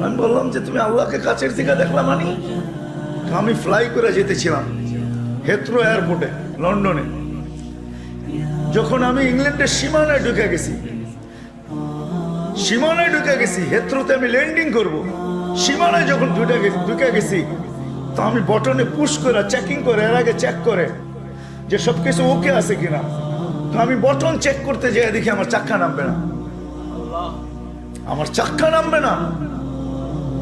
আমি বললাম যে, তুমি আল্লাহকে কাছের থেকে দেখলাম মানি? আমি ফ্লাই করে যেতেছিলাম হেথ্রো এয়ারপোর্টে লন্ডনে যখন আমি ইংল্যান্ডের সীমানায় ঢুকে গেছি, সীমানায় ঢুকে গেছি হেথ্রোতে আমি ল্যান্ডিং করব। সীমানায় যখন ঢুকে গেছি ঢুকে গেছি, তো আমি বটনে পুশ করে চেকিং করে, এর আগে চেক করে যে সব কিছু ওকে আছে কিনা। তো আমি বটন চেক করতে যেয়ে দেখি আমার চাক্কা নামবে না। আমার চাক্কা নামবে না।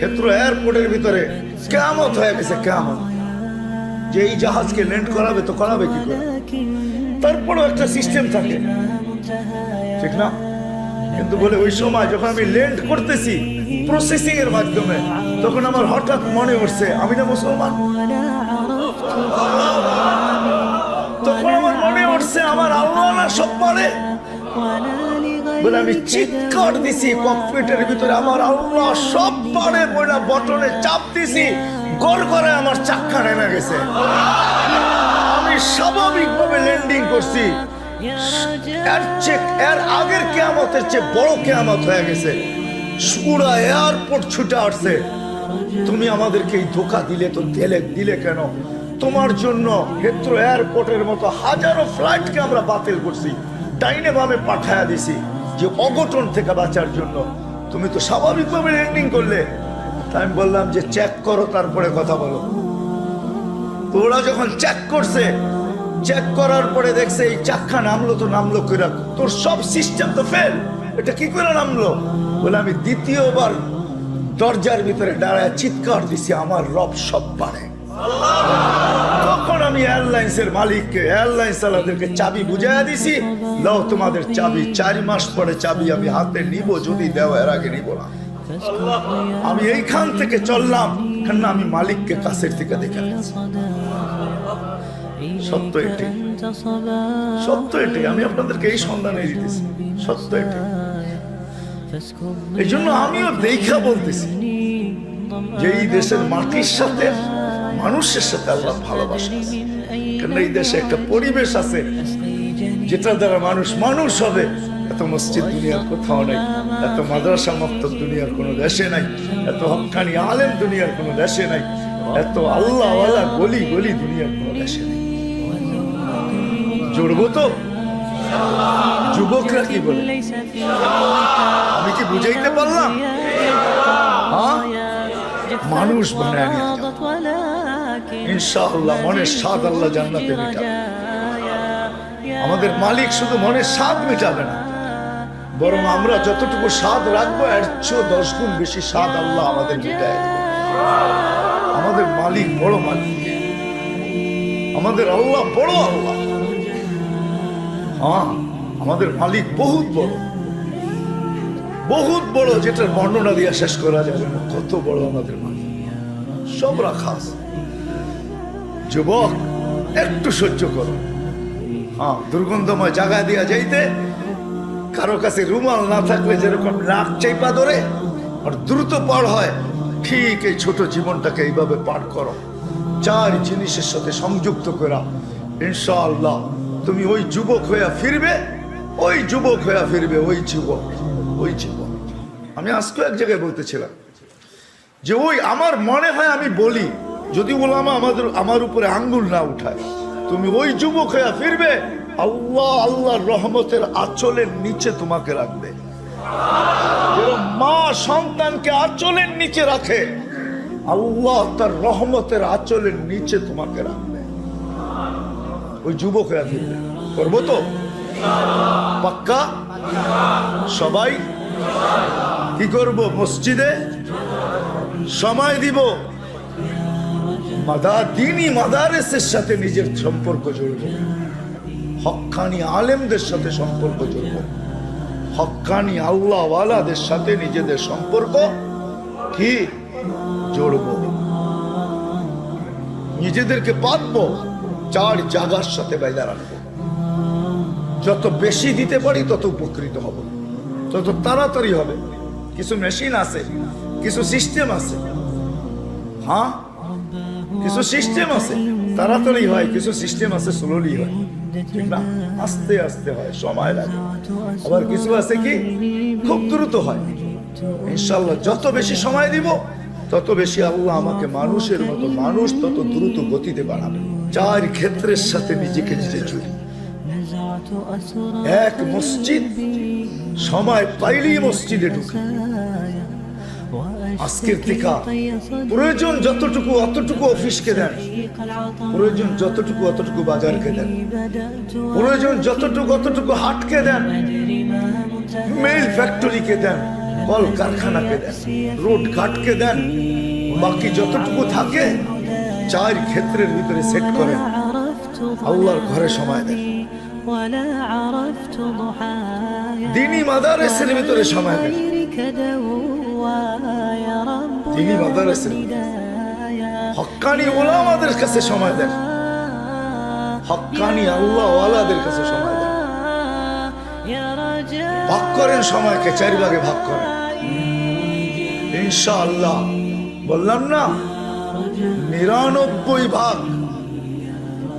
ক্ষেত্র এয়ারপোর্টের ভিতরে কেমন হয়ে গেছে কেমন যে এই জাহাজকে ল্যান্ড করাবে তো করাবে কি করে? তারপরও একটা সিস্টেম থাকে। ঠিক না? কিন্তু বলে, ওই সময় যখন আমি ল্যান্ড করতেছি প্রসেসিং এর মাধ্যমে, তখন আমার হঠাৎ মনে উঠছে, আমি না মুসলমান? তখন আমার মনে হচ্ছে আমার আল্লাহ সব মানে বলে, আমি চিৎকার দিছি, কম্পিউটারের ভিতরে আমার আল্লাহ সব পারে বলে বটনে চাপ দিছি, গড় করে আমার চাক্ষা নেমে গেছে। আমি স্বাভাবিকভাবে ল্যান্ডিং করছি। এর এর আগের কেয়ামতের চেয়ে বড় কেয়ামত হয়ে গেছে। পুরা এয়ারপোর্ট ছুটে আসছে। তুমি আমাদেরকে এই ধোকা দিলে তো দিলে দিলে কেন? তোমার জন্য ক্ষেত্র এয়ারপোর্টের মতো হাজারো ফ্লাইটকে আমরা বাতিল করছি। ডাইনে বামে পাঠায়া দিছি। যে অঘটন থেকে বাঁচার জন্য। তুমি তো স্বাভাবিকভাবে ল্যান্ডিং করলে। তাই আমি বললাম যে চেক করো, তারপরে কথা বলো। তো ওরা যখন চেক করছে চেক করার পরে দেখছে এই চাক্কা নামলো তো নামলো কিরা তোর সব সিস্টেম তো ফেল এটা কি করে নামলো? বলে, আমি দ্বিতীয়বার দরজার ভিতরে দাঁড়ায় চিৎকার দিছি, আমার রব সব পারে। তখন আমি এয়ারলাইন্সের মালিককে এয়ারলাইন্স চাবি বুঝাইয়া দিছি দাও তোমাদের চাবি, চারি মাস পরে চাবি আমি হাতে নিব, যদি দেও, এর আগে নিব না। আমি এইখান থেকে চললাম কেন আমি মালিককে কাছের থেকে দেখে সত্য এটি। সত্য এটি, আমি আপনাদেরকে এই সন্ধানে দিতেছি। সত্য এটি। এই জন্য আমিও দেখা বলতেছি যে এই দেশের মাটির সাথে, মানুষের সাথে আল্লাহ ভালোবাসা। কারণ এই দেশে একটা পরিবেশ আছে যেটা দ্বারা মানুষ মানুষ হবে। এত মসজিদ দুনিয়ার কোথাও নাই, এত মাদ্রাসা মক্তব দুনিয়ার কোনো দেশে নাই, এত হকানি আলেম দুনিয়ার কোনো দেশে নাই, এত আল্লাহ গলি গলি দুনিয়ার কোনো দেশে নাই। জড়বো তো? যুবকরা কি বলে? আমি কি বুঝাইতে পারলাম? হ্যাঁ? মানুষ বানায় ইনশাআল্লাহ মনে সাদ আল্লাহ জান্নাতে আমাদের মালিক শুধু মনের স্বাদ মেটাবে না বরং আমরা যতটুকু স্বাদ রাখব এর চেয়েও দশ গুণ বেশি স্বাদ আল্লাহ আমাদের মেটায় আমাদের মালিক বড় মালিক। আমাদের আল্লাহ বড় আল্লাহ। হ্যাঁ আমাদের মালিক বহুত বড়। বহুত বড় যেটার বর্ণনা দিয়ে শেষ করা যাবে না। কত বড় আমাদের মালিক। সব রাখা যুবক একটু সহ্য করো। হ্যাঁ দুর্গন্ধময় জায়গা দিয়া যাইতে কারও কাছে রুমাল না থাকলে যেরকম নাক চাইপা ধরে আর দ্রুত পার হয়, ঠিক এই ছোট জীবনটাকে এইভাবে পার করো। চার জিনিসের সাথে সংযুক্ত করা। ইনশাআল্লাহ, তুমি ওই যুবক হইয়া ফিরবে, ওই যুবক হইয়া ফিরবে, ওই যুবক ওই যুবক। আমি আজকে এক জায়গায় বলতেছিলাম যে ওই আমার মনে হয় আমি বলি, যদি ওলামা আমাদের আমার উপরে আঙ্গুল না উঠায় তুমি ওই যুবক হয়ে ফিরবে। আল্লাহ, আল্লাহর রহমতের আঁচলের নিচে তোমাকে রাখবে। মা সন্তানকে আঁচলের নিচে রাখে, আল্লাহ তার রহমতের আঁচলের নিচে তোমাকে রাখবে। ওই যুবক যুবকরা ফিরবে। করব তো? পাক্কা? সবাই? কি করব? মসজিদে? সময় দিব? মাদা দিনই মাদারেসের সাথে নিজের সম্পর্ক জড়ব হক্কানি আলেমদের সাথে সম্পর্ক জড়ব হক্কানি আল্লাহওয়ালাদের সাথে নিজেদের সম্পর্ক কি? জড়ব নিজেদেরকে পাতব, চার জাগার সাথে বাইদা রাখব। যত বেশি দিতে পারি, তত উপকৃত হব। তত তাড়াতাড়ি হবে। কিছু মেশিন আছে, কিছু সিস্টেম আছে। হ্যাঁ? কিছু সিস্টেম আছে, তাড়াতাড়ি হয়, কিছু সিস্টেম আছে স্লোলি হয়। না, আস্তে আস্তে হয়, সময় লাগে। আবার কিছু আছে কি, খুব দ্রুত হয়। ইনশাল্লাহ যত বেশি সময় দিব, তত বেশি আল্লাহ আমাকে মানুষের মতো মানুষ তত দ্রুত গতিতে বাড়াবে। চার ক্ষেত্রের সাথে নিজেকে নিজে চলি এক মসজিদ, সময় পাইলেই মসজিদে ঢুকে। আজকের প্রয়োজন যতটুকু অতটুকু অফিসকে দেন। প্রয়োজন যতটুকু অতটুকু বাজারকে দেন। প্রয়োজন যতটুকু অতটুকু হাটকে দেন। মেল ফ্যাক্টরিকে দেন কল কারখানাকে দেন রোড ঘাটকে দেন। বাকি যতটুকু থাকে চায়ের ক্ষেত্রের ভিতরে সেট করে। আল্লাহর ঘরে সময় দেন। দিনই মাদারেসের ভিতরে সময় দেন। তিনি বাধার আছেন হকানি ওলামাদের কাছে সময় দেন। হক্কানি আল্লাহ ওয়ালাদের কাছে সময় দেন। ভাগ করেন সময়কে চার ভাগে ভাগ করেন। ইনশাআল্লাহ। বললাম না নিরানব্বই ভাগ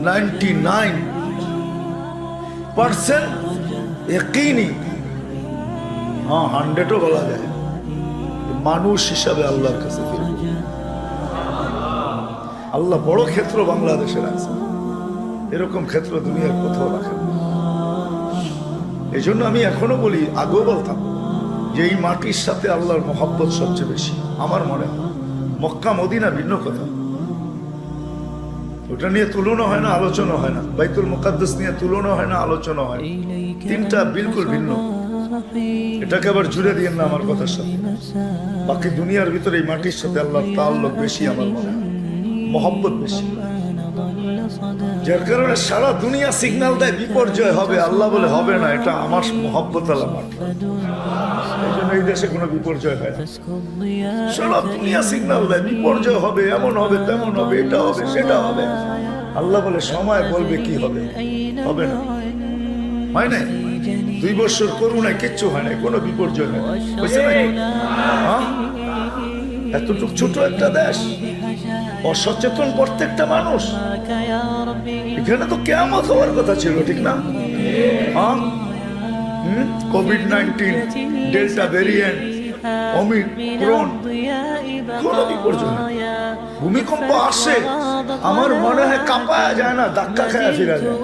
নাইনটি নাইন পার্সেন্ট একই নি হ্যাঁ হান্ড্রেডও বলা যায়। মানুষ হিসাবে আল্লাহর কাছে আল্লাহ বড় ক্ষেত্র বাংলাদেশের আছে। এরকম ক্ষেত্র দুনিয়ার কোথাও রাখেন এই জন্য আমি এখনও বলি, আগেও বলতাম যে এই মাটির সাথে আল্লাহর মহাব্বত সবচেয়ে বেশি। আমার মনে হয় মক্কা, মদিনা ভিন্ন কথা। ওটা নিয়ে তুলনা হয় না, আলোচনা হয় না। বাইতুল মুকাদ্দাস নিয়ে তুলনা হয় না, আলোচনা হয় তিনটা বিলকুল ভিন্ন। এটাকে আবার জুড়ে দিয়েন না আমার কথার সাথে। বাকি দুনিয়ার ভিতরে এই মাটির সাথে আল্লাহ তাল্লুক বেশি আমার মনে মহব্বত বেশি। যার কারণে সারা দুনিয়া সিগন্যাল দেয়, বিপর্যয় হবে, আল্লাহ বলে হবে না, এটা আমার মহব্বত আল্লাহ মাটি। এই জন্য এই দেশে কোনো বিপর্যয় হয় না। সারা দুনিয়া সিগন্যাল দেয়, বিপর্যয় হবে, এমন হবে, তেমন হবে, এটা হবে, সেটা হবে। আল্লাহ বলে সময় বলবে কি হবে? হবে না। হয় না দুই বছর করোনায় কিচ্ছু হয় না কোনো বিপর্যয় হয় বুঝছে নাকি? হ্যাঁ? এতটুক ছোট একটা দেশ, অসচেতন প্রত্যেকটা মানুষ। এখানে তো কেমন হওয়ার কথা ছিল, ঠিক না? Covid nineteen delta variant Omicron কোনো বিপর্যয় ভূমিকম্প আসে, আমার মনে হয় কাঁপায় যায় না, ধাক্কা খায় ফিরা যায়।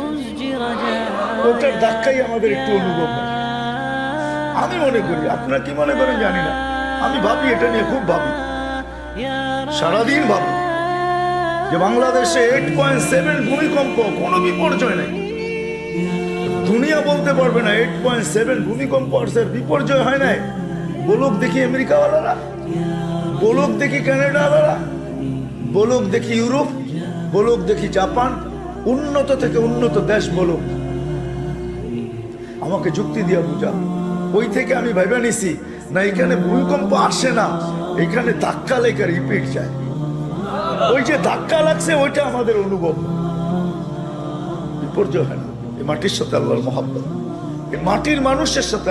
ওটার ধাক্কাই আমাদের একটু অনুভব হয়। আমি মনে করি, আপনারা কি মনে করেন জানি না। আমি ভাবি, এটা নিয়ে খুব ভাবি। সারাদিন ভাবি যে বাংলাদেশে এইট পয়েন্ট সেভেন ভূমিকম্প কোনো বিপর্যয় নেই। দুনিয়া বলতে পারবে না এইট পয়েন্ট সেভেন ভূমিকম্প বিপর্যয় হয় নাই। বলুক দেখি আমেরিকাওয়ালারা, বলুক দেখি কানাডাওয়ালারা, বলুক দেখি ইউরোপ, বলুক দেখি জাপান, উন্নত থেকে উন্নত দেশ বলুক। আমাকে যুক্তি দিয়া বুঝা। ওই থেকে আমি ভেবে নিছি, না এখানে ভূমিকম্প আসে না, এখানে ধাক্কা লেখা রিপিট যায়। ওই যে ধাক্কা লাগছে, ওইটা আমাদের অনুভব। বিপর্যয় হয় না। এই মাটির সাথে আল্লাহর মহাব্বত। এই মাটির মানুষের সাথে